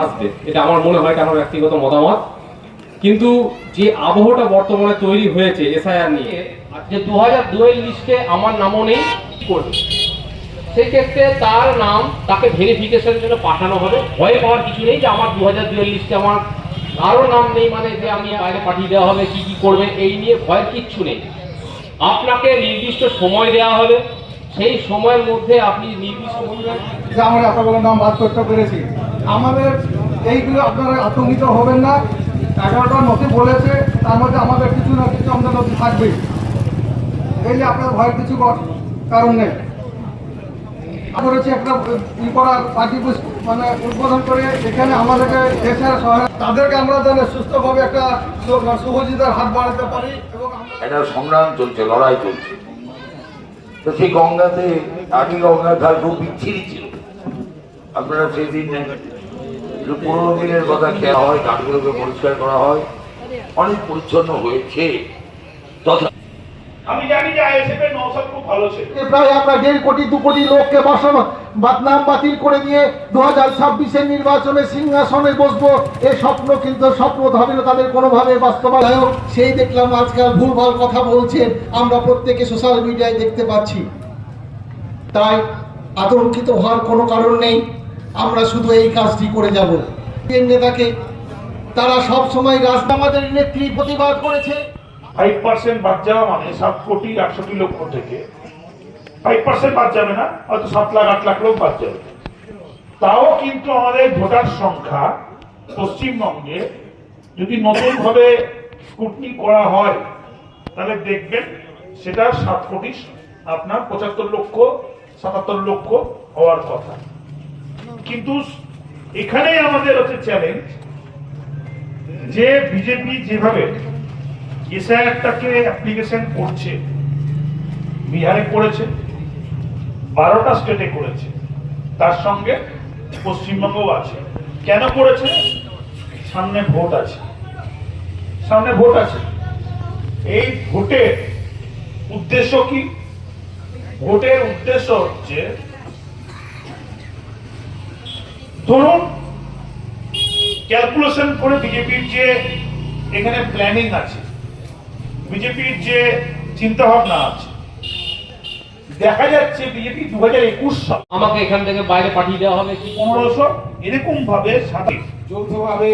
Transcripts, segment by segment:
আসবে। এটা আমার মনে হয় এটা ব্যক্তিগত মতামত। কিন্তু যে আবহটা বর্তমানে তৈরি হয়েছে এসআইআর নিয়ে যে দু হাজার দুয়ের লিস্টে আমার নামও নেই, করবে। সেক্ষেত্রে তার নাম তাকে ভেরিফিকেশনের জন্য পাঠানো হবে। ভয় পাওয়ার কিছু নেই যে আমার দু হাজার দুয়ের লিস্টে আমার কারও নাম নেই মানে যে আমি বাইরে পাঠিয়ে দেওয়া হবে, কি কি করবে, এই নিয়ে ভয়ের কিচ্ছু নেই। আপনাকে নির্দিষ্ট সময় দেওয়া হবে। সেই সময়ের মধ্যে আপনি নির্দিষ্ট আমরা এতগুলো নাম বাদ করতে পেরেছি। আমাদের এইগুলো আপনারা আতঙ্কিত হবেন না। এগারোটা নথি বলেছে, তার মধ্যে আমাদের কিছু না কিছু আমাদের নথি থাকবেই। এই যে আপনার ভয়ের কিছু কর- কারণ নেই। করেছি একটা ই করার পার্টি মানে উদ্বোধন করে এখানে আমাদেরকে দেশের তাদেরকে আমরা যেন সুস্থভাবে একটা শুভজিতার হাত বাড়াতে পারি এবং একটা সংগ্রাম চলছে, লড়াই চলছে। তো সেই গঙ্গাতে, আগে গঙ্গার ঘাট খুব বিচ্ছিরি ছিল। আপনারা সেদিন পনেরো দিনের কথা খেয়া হয় ঘাটগুলোকে পরিষ্কার করা হয়। অনেক পরিচ্ছন্ন হয়েছে। তথা আমি জানি প্রায় আমরা দেড় কোটি, দু কোটি লোককে বসানো, বাদনাম বাতিল করে দু হাজার নির্বাচনে সিংহাসনে এ স্বপ্ন কিন্তু স্বপ্ন তাদের কোনোভাবে সেই দেখলাম আজকাল ভুলভাল কথা বলছেন, আমরা প্রত্যেকে সোশ্যাল মিডিয়ায় দেখতে পাচ্ছি। তাই আতঙ্কিত হওয়ার কোনো কারণ নেই, আমরা শুধু এই কাজটি করে যাব। নেতাকে, তারা সব সময় রাস্তা আমাদের নেত্রী প্রতিবাদ করেছে। ফাইভ পার্সেন্ট বাদ যাওয়া মানে সাত কোটি আটষট্টি লক্ষ থেকে ফাইভ পার্সেন্ট বাদ যাবে না, হয়তো সাত লাখ, আট লাখ লোক বাদ যাবে। তাও কিন্তু আমাদের ভোটার সংখ্যা পশ্চিমবঙ্গে যদি নতুন ভাবে স্কুটনি করা হয়, তাহলে দেখবেন সেটা সাত কোটি, আপনার পঁচাত্তর লক্ষ, সাতাত্তর লক্ষ হওয়ার কথা। কিন্তু এখানেই আমাদের হচ্ছে চ্যালেঞ্জ যে বিজেপি যেভাবে এসআইআরটাকে অ্যাপ্লিকেশন করছে। বিহারে করেছে, বারোটা স্টেটে করেছে। তার সঙ্গে পশ্চিমবঙ্গও আছে। কেন করেছে? সামনে ভোট আছে। সামনে ভোট আছে। এই ভোটের উদ্দেশ্য কি? ভোটের উদ্দেশ্য হচ্ছে, ধরুন ক্যালকুলেশন করে বিজেপির যে এখানে প্ল্যানিং আছে বিজেপির যে চিন্তা ভাবনা আছে দেখা যাচ্ছে বিজেপি দু হাজার একুশ সাল আমাকে এখান থেকে বাইরে পাঠিয়ে দেওয়া হবে কি? পনেরোশো এরকম ভাবে সাথে। যৌথভাবে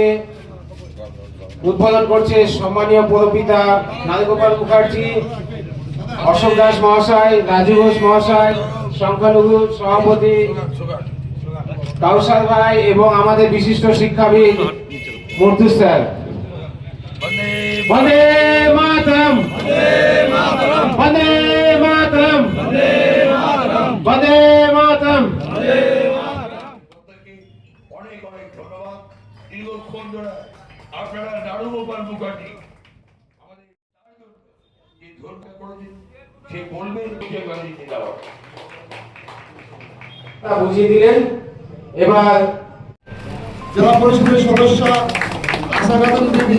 উদ্বোধন করছে সম্মানীয় পৌরপিতা নারীগোপাল মুখার্জি অশোক দাস মহাশয় রাজু ঘোষ মহাশয় সংখ্যালঘু সভাপতি কাউসার ভাই এবং আমাদের বিশিষ্ট শিক্ষাবিদ মর্তু স্যার। বন্দে মাতরম। বন্দে মাতরম। বন্দে মাতরম। অনেক অনেক ধন্যবাদ। দীর্ঘক্ষণ ধরে আপনারা নাড়ু গোপাল মুখার্জি আমাদের যে ধর্ম করেছেন সে বলবেন বিজয় গান্ধী জিন্দাবাদ। তা বুঝিয়ে দিলেন। এবার জেলা পরিষদের সদস্য আশা খাতুন দেবী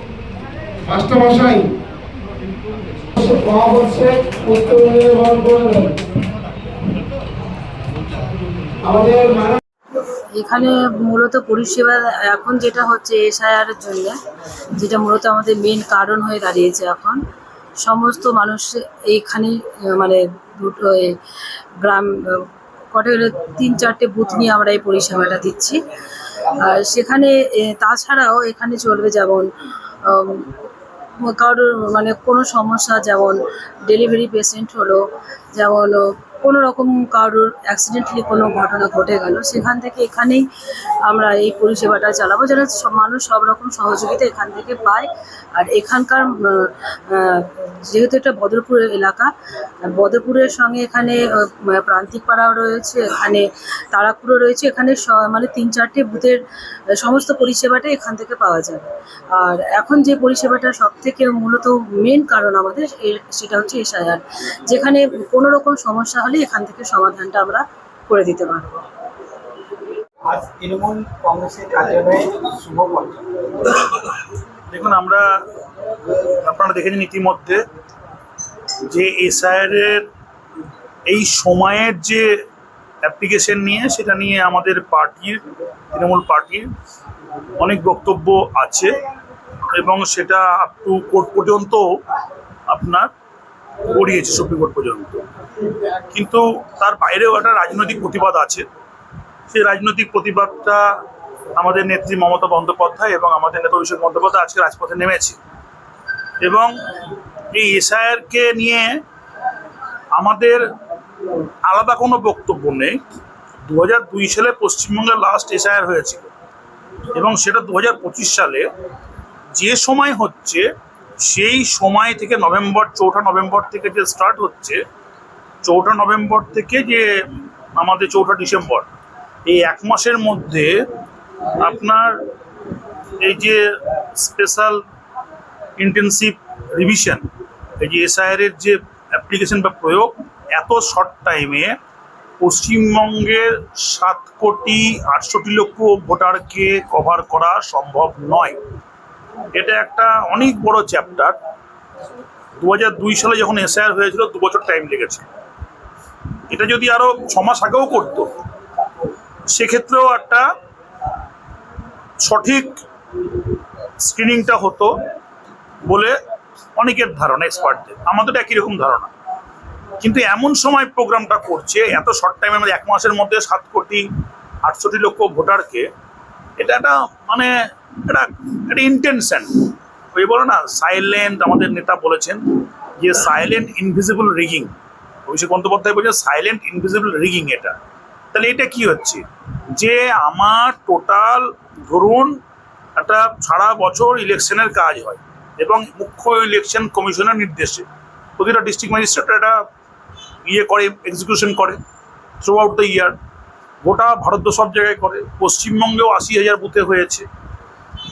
এখানে মূলত পরিষেবা, এখন যেটা হচ্ছে এসআইআরের জন্য, যেটা মূলত আমাদের মেন কারণ হয়ে দাঁড়িয়েছে এখন। সমস্ত মানুষ এইখানে মানে দুটো গ্রাম, কটা হলো? তিন চারটে বুথ নিয়ে আমরা এই পরিষেবাটা দিচ্ছি। আর সেখানে তাছাড়াও এখানে চলবে যেমন কারোর মানে কোনো সমস্যা যেমন ডেলিভারি পেশেন্ট হলো যেমন কোনো রকম কারোর অ্যাক্সিডেন্টলি কোনো ঘটনা ঘটে গেল, সেখান থেকে এখানেই আমরা এই পরিষেবাটা চালাবো যেন সব মানুষ সব রকম সহযোগিতা এখান থেকে পায়। আর এখানকার যেহেতু এটা বদরপুর এলাকা, বদরপুরের সঙ্গে এখানে প্রান্তিক পাড়াও রয়েছে, এখানে তারাপুরও রয়েছে, এখানে মানে তিন চারটে বুথের সমস্ত পরিষেবাটা এখান থেকে পাওয়া যাবে। আর এখন যে পরিষেবাটা সব থেকে মূলত মেন কারণ আমাদের সেটা হচ্ছে এসআইআর, যেখানে কোনো রকম সমস্যা এখান থেকে সমাধানটা আমরা করে দিতে পারব। আজ তৃণমূল কংগ্রেসের কার্যালয়ে দেখুন, আমরা আপনারা দেখেছেন ইতিমধ্যে যে এসআইআর এর এই সময়ের যে অ্যাপ্লিকেশন নিয়ে, সেটা নিয়ে আমাদের পার্টির, তৃণমূল পার্টির অনেক বক্তব্য আছে এবং সেটা আপ টু কোর্ট পর্যন্ত আপনার গড়িয়েছে, সুপ্রিম কোর্ট পর্যন্ত। কিন্তু তার বাইরেও একটা রাজনৈতিক প্রতিবাদ আছে। সেই রাজনৈতিক প্রতিবাদটা আমাদের নেত্রী মমতা বন্দ্যোপাধ্যায় এবং আমাদের নেতা অভিষেক বন্দ্যোপাধ্যায় আজকে রাজপথে নেমেছে। এবং এই এসআইআরকে নিয়ে আমাদের আলাদা কোনো বক্তব্য নেই। দু দুই সালে পশ্চিমবঙ্গের লাস্ট এসআইআর হয়েছিল এবং সেটা দু হাজার পঁচিশ সালে যে সময় হচ্ছে, সেই সময় থেকে নভেম্বর, চৌঠা নভেম্বর থেকে যে স্টার্ট হচ্ছে চৌঠা নভেম্বর থেকে যে আমাদের চৌঠা ডিসেম্বর, এই এক মাসের মধ্যে আপনার এই যে স্পেশাল ইন্টেন্সিভ রিভিশন, এই যে এসআইআর এর যে অ্যাপ্লিকেশন বা প্রয়োগ, এত শর্ট টাইমে পশ্চিমবঙ্গের সাত কোটি আটষট্টি লক্ষ ভোটারকে কভার করা সম্ভব নয়। এটা একটা অনেক বড় চ্যাপ্টার। দু হাজার দুই সালে যখন এসআইআর হয়েছিল, দু বছর টাইম লেগেছে। এটা যদি আরও ছ মাস আগেও করতো, সেক্ষেত্রেও একটা সঠিক স্ক্রিনিংটা হতো বলে অনেকের ধারণা এক্সপার্টদের আমাদের একই রকম ধারণা। কিন্তু এমন সময় প্রোগ্রামটা করছে, এত শর্ট টাইমের মধ্যে, এক মাসের মধ্যে সাত কোটি, আটষট্টি লক্ষ ভোটারকে, এটা একটা মানে এটা একটা ইন্টেনশন ওই বলো না সাইলেন্ট আমাদের নেতা বলেছেন যে silent invisible rigging Abhishek Bandyopadhyay বলছে সাইলেন্ট ইনভিজিবল রিগিং এটা। তাহলে এটা কি হচ্ছে? যে আমার টোটাল ধরুন একটা সারা বছর ইলেকশনের কাজ হয় এবং মুখ্য ইলেকশন কমিশনের নির্দেশে প্রতিটা ডিস্ট্রিক্ট ম্যাজিস্ট্রেট এটা ইয়ে করে এক্সিকিউশন করে থ্রু আউট দ্য ইয়ার গোটা ভারত সব জায়গায় করে, পশ্চিমবঙ্গেও আশি হাজার বুথে হয়েছে।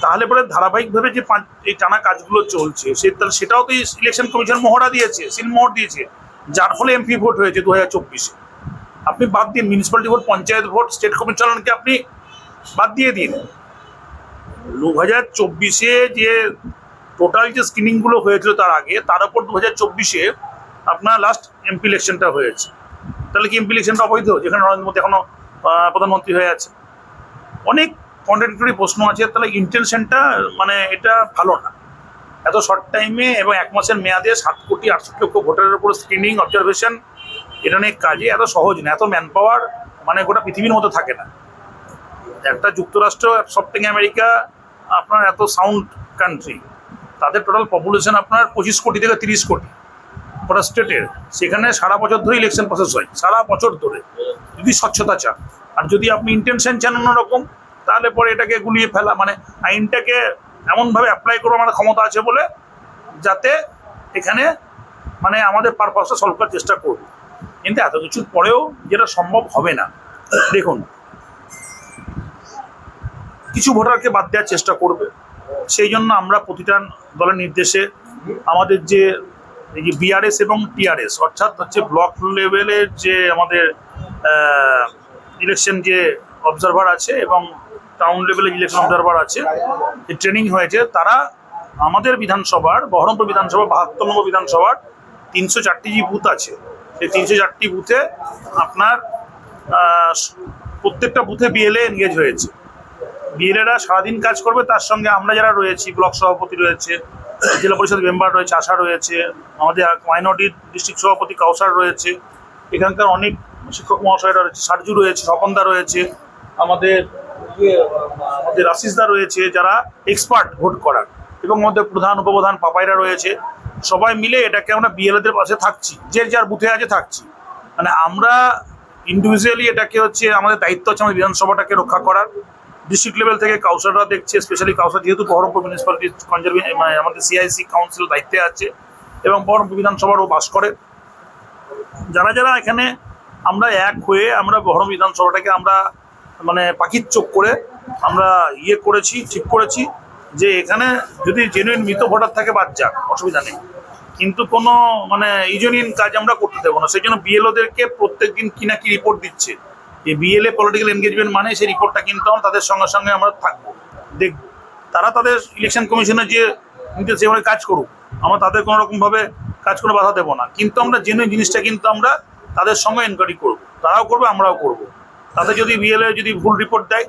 তাহলে পরে ধারাবাহিকভাবে যে পাঁচ, এই টানা কাজগুলো চলছে, সে তাহলে সেটাও তো ইলেকশন কমিশন মহড়া দিয়েছে সিলমোহর দিয়েছে। যার ফলে এমপি ভোট হয়েছে দু হাজার চব্বিশে। আপনি বাদ দিন municipality vote panchayat vote state কমিশনকে আপনি বাদ দিয়ে দিন। দু হাজার চব্বিশে যে টোটাল যে স্ক্রিনিংগুলো হয়েছিল তার আগে তার উপর দু হাজার চব্বিশে আপনার লাস্ট এমপি ইলেকশনটা হয়েছে। তাহলে কি এমপি ইলেকশনটা অবৈধ? যেখানে নরেন্দ্র মোদী এখনও আহ, প্রধানমন্ত্রী হয়ে আছে। অনেক কন্ট্রাডিক্টরি প্রশ্ন আছে তাহলে ইন্টেনশনটা মানে এটা ভালো না। এত শর্ট টাইমে এবং এক মাসের মেয়াদে সাত কোটি আটষট্টি লক্ষ ভোটারের উপর স্ক্রিনিং অবজারভেশন এটা নিয়ে কাজে এত সহজ না, এত ম্যান পাওয়ার মানে গোটা পৃথিবীর মতো থাকে না। একটা যুক্তরাষ্ট্র সব থেকে আমেরিকা, আপনার এত সাউন্ড কান্ট্রি তাদের টোটাল পপুলেশন আপনার পঁচিশ কোটি থেকে তিরিশ কোটি গোটা স্টেটের সেখানে সারা বছর ধরে ইলেকশন প্রসেস হয়, সারা বছর ধরে, যদি স্বচ্ছতা চান। আর যদি আপনি ইন্টেনশন চান অন্যরকম, তাহলে পরে এটাকে গুলিয়ে ফেলা মানে আইনটাকে এমনভাবে অ্যাপ্লাই করব আমার ক্ষমতা আছে বলে, যাতে এখানে মানে আমাদের পারপাসটা সলভ করার চেষ্টা করব। কিন্তু এত কিছুর পরেও যেটা সম্ভব হবে না। দেখুন, কিছু ভোটারকে বাদ দেওয়ার চেষ্টা করবে। সেই জন্য আমরা প্রতিটা দলের নির্দেশে আমাদের যে, এই যে বিআরএস এবং টিআরএস অর্থাৎ হচ্ছে ব্লক লেভেলের যে আমাদের ইলেকশন যে অবজারভার আছে এবং টাউন লেভেলে ইলেকশন অবজারভার আছে। ট্রেনিং হয়েছে। তারা আমাদের বিধানসভার, বহরমপুর বিধানসভা বাহাত্তর নম্বর বিধানসভার তিনশো চারটি যে বুথ আছে। সেই তিনশো চারটি বুথে আপনার প্রত্যেকটা বুথে বিএলএ এনগেজ হয়েছে। বিএলএরা সারাদিন কাজ করবে, তার সঙ্গে আমরা যারা রয়েছি, ব্লক সভাপতি রয়েছে, জেলা পরিষদ মেম্বার রয়েছে, আশা রয়েছে, আমাদের মাইনরিটি ডিস্ট্রিক্ট সভাপতি কাউসার রয়েছে। এখানকার অনেক শিক্ষক মহাশয়রা রয়েছে, সারজু রয়েছে, স্বপনদা রয়েছে, আমাদের আমাদের আশিসদা রয়েছে, যারা এক্সপার্ট ভোট করার এবং আমাদের প্রধান উপপ্রধান পাপাইরা রয়েছে, সবাই মিলে এটাকে আমরা বিএলএদের পাশে থাকছি, যে যার বুথে আছে থাকছি। মানে আমরা ইন্ডিভিজুয়ালি এটাকে হচ্ছে আমাদের দায়িত্ব হচ্ছে আমাদের বিধানসভাটাকে রক্ষা করার। ডিস্ট্রিক্ট লেভেল থেকে কাউন্সিলররা দেখছে স্পেশালি কাউন্সিলর যেহেতু বহরমপুর মিউনিসিপ্যালিটি কনজারভে মানে আমাদের সিআইসি কাউন্সিল দায়িত্বে আছে এবং বহরমপুর বিধানসভারও বাস করে। যারা যারা এখানে আমরা এক হয়ে আমরা বহরম বিধানসভাটাকে আমরা মানে পাখির চোখ করে আমরা ইয়ে করেছি, ঠিক করেছি যে এখানে যদি জেনুইন মৃত ভোটার থাকে বাদ যাক, অসুবিধা নেই। কিন্তু কোনো মানে ইজনিন কাজ আমরা করতে দেবো না। সেই জন্য বিএলওদেরকে প্রত্যেক দিন কি না কি রিপোর্ট দিচ্ছে। যে বিএলএ পলিটিক্যাল এনগেজমেন্ট মানে সেই রিপোর্টটা কিন্তু আমরা তাদের সঙ্গে সঙ্গে আমরা থাকব, দেখব। তারা তাদের ইলেকশন কমিশনে যে নিতে সেভাবে কাজ করুক। আমরা তাদের কোনো রকমভাবে কাজ করে বাধা দেবো না। কিন্তু আমরা জেনুইন জিনিসটা কিন্তু আমরা তাদের সঙ্গে এনকোয়ারি করব। তারাও করবে, আমরাও করব। তাদের যদি বিএলএ যদি ভুল রিপোর্ট দেয়